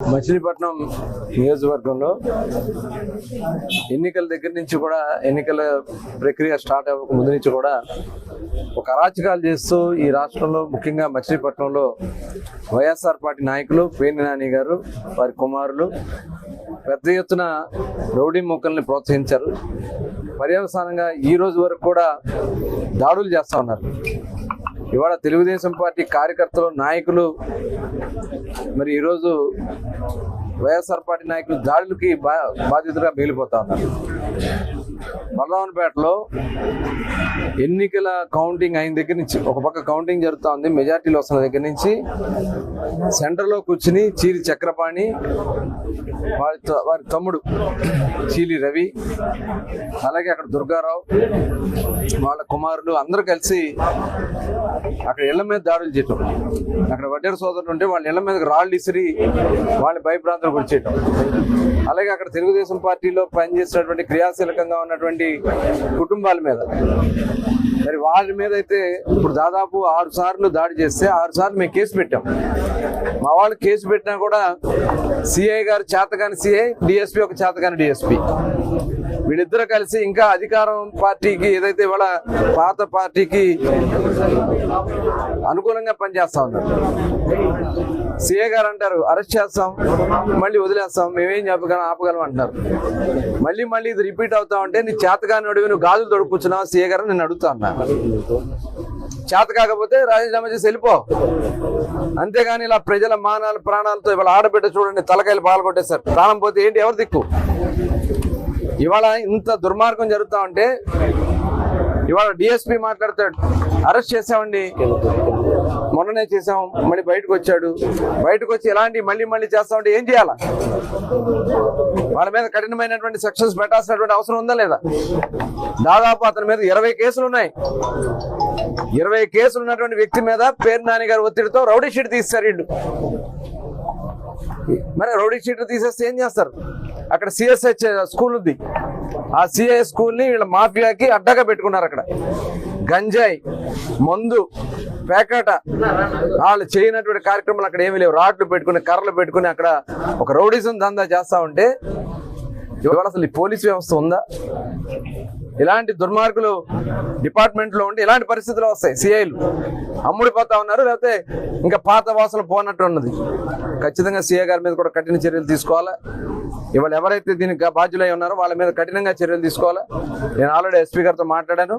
మచిలీపట్నం నియోజకవర్గంలో ఎన్నికల దగ్గర నుంచి కూడా ఎన్నికల ప్రక్రియ స్టార్ట్ అవ్వక ముందు నుంచి కూడా ఒక అరాచకాలు చేస్తూ ఈ రాష్ట్రంలో ముఖ్యంగా మచిలీపట్నంలో వైఎస్ఆర్ పార్టీ నాయకులు పేర్ని నాని గారు వారి కుమారులు పెద్ద ఎత్తున రౌడీ మొక్కల్ని ప్రోత్సహించారు. పర్యవసానంగా ఈ రోజు వరకు కూడా దాడులు చేస్తా ఉన్నారు. ఇవాళ తెలుగుదేశం పార్టీ కార్యకర్తలు నాయకులు మరి ఈరోజు వైఎస్ఆర్ పార్టీ నాయకులు దాడులకి బా బాధితులుగా మిగిలిపోతా ఉన్నారు. బలరావన్పేటలో ఎన్నికల కౌంటింగ్ అయిన దగ్గర నుంచి ఒక పక్క కౌంటింగ్ జరుగుతూ ఉంది మెజార్టీలు వస్తున్న దగ్గర నుంచి సెంటర్లో కూర్చుని చీలి చక్రపాణి వారి వారి తమ్ముడు చీలి రవి అలాగే అక్కడ దుర్గారావు వాళ్ళ కుమారులు అందరూ కలిసి అక్కడ ఇళ్ళ మీద దాడులు చేయటం. అక్కడ వడ్డేరు సోదరులు ఉంటే వాళ్ళ ఇళ్ళ మీద రాళ్ళు ఇసిరి వాళ్ళని భయభ్రాంతులకు గురి చేయటం. అలాగే అక్కడ తెలుగుదేశం పార్టీలో పనిచేసినటువంటి క్రియాశీలకంగా ఉన్నటువంటి కుటుంబాల మీద. మరి వాళ్ళ మీద అయితే ఇప్పుడు దాదాపు ఆరు సార్లు దాడి చేస్తే ఆరు సార్లు మేము కేసు పెట్టాం. మా వాళ్ళు కేసు పెట్టినా కూడా సిఐ గారు చేతగాని సిఐ డిఎస్పి ఒక చేతగాని డిఎస్పి. వీళ్ళిద్దరు కలిసి ఇంకా అధికారం పార్టీకి ఏదైతే ఇవాళ పాత పార్టీకి అనుకూలంగా పనిచేస్తా ఉన్నారు. సీఏ గారు అంటారు అరెస్ట్ చేస్తాం మళ్ళీ వదిలేస్తాం మేమేం చెప్పగలం ఆపగలం అంటారు. మళ్ళీ మళ్ళీ ఇది రిపీట్ అవుతా ఉంటే నీ చేతగాని అడివి నువ్వు గాజులు తొడుక్కున్నావు సీఏ గారు నేను అడుగుతా ఉన్నా. చేత కాకపోతే రాజీనామా చేసి వెళ్ళిపో. అంతేగాని ఇలా ప్రజల మానాలు ప్రాణాలతో ఇవాళ ఆడబిడ్డ చూడండి తలకాయలు పాల్గొట్టేశారు. ప్రాణం పోతే ఏంటి? ఎవరు దిక్కు? ఇవాళ ఇంత దుర్మార్గం జరుగుతా ఉంటే ఇవాళ డిఎస్పి మాట్లాడతాడు అరెస్ట్ చేసామండి మొన్ననే చేసాం మళ్ళీ బయటకు వచ్చాడు. బయటకు వచ్చి ఎలాంటి మళ్ళీ మళ్ళీ చేస్తామంటే ఏం చేయాలా? వాళ్ళ మీద కఠినమైనటువంటి సెక్షన్స్ పెట్టాల్సినటువంటి అవసరం ఉందా లేదా? దాదాపు అతని మీద ఇరవై కేసులు ఉన్నాయి. ఇరవై కేసులు ఉన్నటువంటి వ్యక్తి మీద పేరు నాని గారి ఒత్తిడితో రౌడీ షీట్ తీస్తారు వీళ్ళు. మరి రౌడీ షీట్ తీసేస్తే ఏం చేస్తారు? అక్కడ సిఎస్హెచ్ స్కూల్ ఉంది. ఆ సిఐ స్కూల్ని వీళ్ళ మాఫియాకి అడ్డగా పెట్టుకున్నారు అక్కడ. గంజాయి. మందు పేకాట వాళ్ళు చేయనటువంటి కార్యక్రమాలు అక్కడ ఏమీ లేవు. రాడ్లు పెట్టుకుని కర్రలు పెట్టుకుని అక్కడ ఒక రౌడీజం దందా చేస్తా ఉంటే ఇవాళ అసలు ఈ పోలీస్ వ్యవస్థ ఉందా? ఇలాంటి దుర్మార్గులు డిపార్ట్మెంట్లో ఉండి ఇలాంటి పరిస్థితులు వస్తాయి సిఐలు అమ్ముడిపోతా ఉన్నారు లేకపోతే ఇంకా పాత వాసన పోనట్టు ఉన్నది. ఖచ్చితంగా సిఐ గారి మీద కూడా కఠిన చర్యలు తీసుకోవాలా? ఇవాళ ఎవరైతే దీనికి బాధ్యులై ఉన్నారో వాళ్ళ మీద కఠినంగా చర్యలు తీసుకోవాలా? నేను ఆల్రెడీ ఎస్పీ గారితో మాట్లాడాను.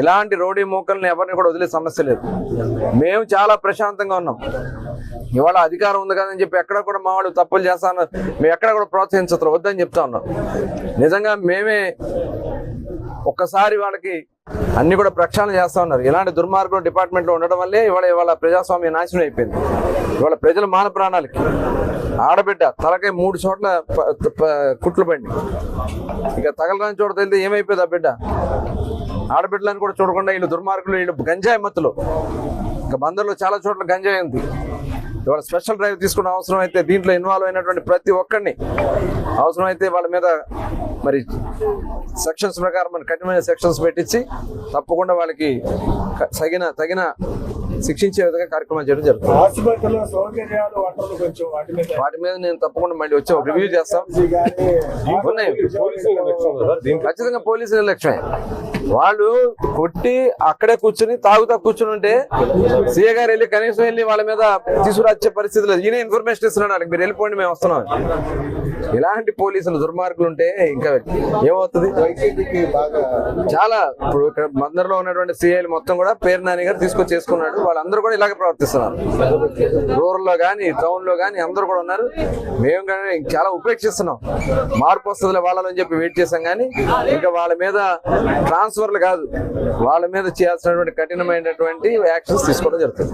ఇలాంటి రోడీ మూకల్ని ఎవరిని కూడా వదిలే సమస్య లేదు. మేము చాలా ప్రశాంతంగా ఉన్నాం. ఇవాళ అధికారం ఉంది కదని చెప్పి ఎక్కడ కూడా మా వాళ్ళు తప్పులు చేస్తాను. మేము ఎక్కడ కూడా ప్రోత్సహించరు వద్దని చెప్తా ఉన్నాం. నిజంగా మేమే ఒక్కసారి వాళ్ళకి అన్ని కూడా ప్రక్షాళన చేస్తా ఉన్నారు. ఇలాంటి దుర్మార్గం డిపార్ట్మెంట్లో ఉండడం వల్లే ఇవాళ ఇవాళ ప్రజాస్వామ్య నాశనం అయిపోయింది. ఇవాళ ప్రజల మాన ప్రాణాలకి ఆడబిడ్డ తలకై మూడు చోట్ల కుట్లు పండి ఇక తగలరాని చోట తెలితే ఏమైపోయింది ఆ బిడ్డ? ఆడబిడ్డలను కూడా చూడకుండా వీళ్ళు దుర్మార్గులు వీళ్ళు గంజాయి మత్తులు. ఇంకా బందర్లో చాలా చోట్ల గంజాయి ఉంది. ఇవాళ స్పెషల్ డ్రైవ్ తీసుకున్న అవసరం అయితే దీంట్లో ఇన్వాల్వ్ అయినటువంటి ప్రతి ఒక్కరిని అవసరమైతే వాళ్ళ మీద మరి సెక్షన్స్ ప్రకారం మన కఠినమైన సెక్షన్స్ పెట్టించి తప్పకుండా వాళ్ళకి తగిన తగిన శిక్షించే విధంగా కార్యక్రమాలు చేయడం జరుగుతుంది. వాటి మీద. నేను తప్పకుండా మళ్ళీ వచ్చి రివ్యూ చేస్తాం. ఉన్నాయి. ఖచ్చితంగా పోలీసుల నిర్లక్ష్యమే. వాళ్ళు కొట్టి అక్కడే కూర్చుని తాగుతా కూర్చుని ఉంటే సీఏ గారు వెళ్ళి కనీసం వెళ్ళి వాళ్ళ మీద తీసుకురాచ్చే పరిస్థితి లేదు ఈయన ఇన్ఫర్మేషన్ ఇస్తున్నాడు వాళ్ళకి. మీరు వెళ్ళిపోండి మేము వస్తున్నాం. ఇలాంటి పోలీసులు దుర్మార్గులు ఉంటే ఇంకా ఏమవుతుంది? బాగా చాలా ఇప్పుడు ఇక్కడ మందరిలో ఉన్నటువంటి సీఐలు మొత్తం కూడా పేరు నాని గారు తీసుకొచ్చి చేసుకున్నాడు. వాళ్ళందరూ కూడా ఇలాగే ప్రవర్తిస్తున్నారు. రూరల్లో కానీ టౌన్లో కానీ అందరూ కూడా ఉన్నారు. మేము కానీ చాలా ఉపేక్షిస్తున్నాం. మార్పు వస్తుంది వాళ్ళని చెప్పి వెయిట్ చేసాం కానీ ఇంకా వాళ్ళ మీద ట్రాన్స్ఫర్లు కాదు. వాళ్ళ మీద చేయాల్సినటువంటి కఠినమైనటువంటి యాక్షన్స్ తీసుకోవడం జరుగుతుంది.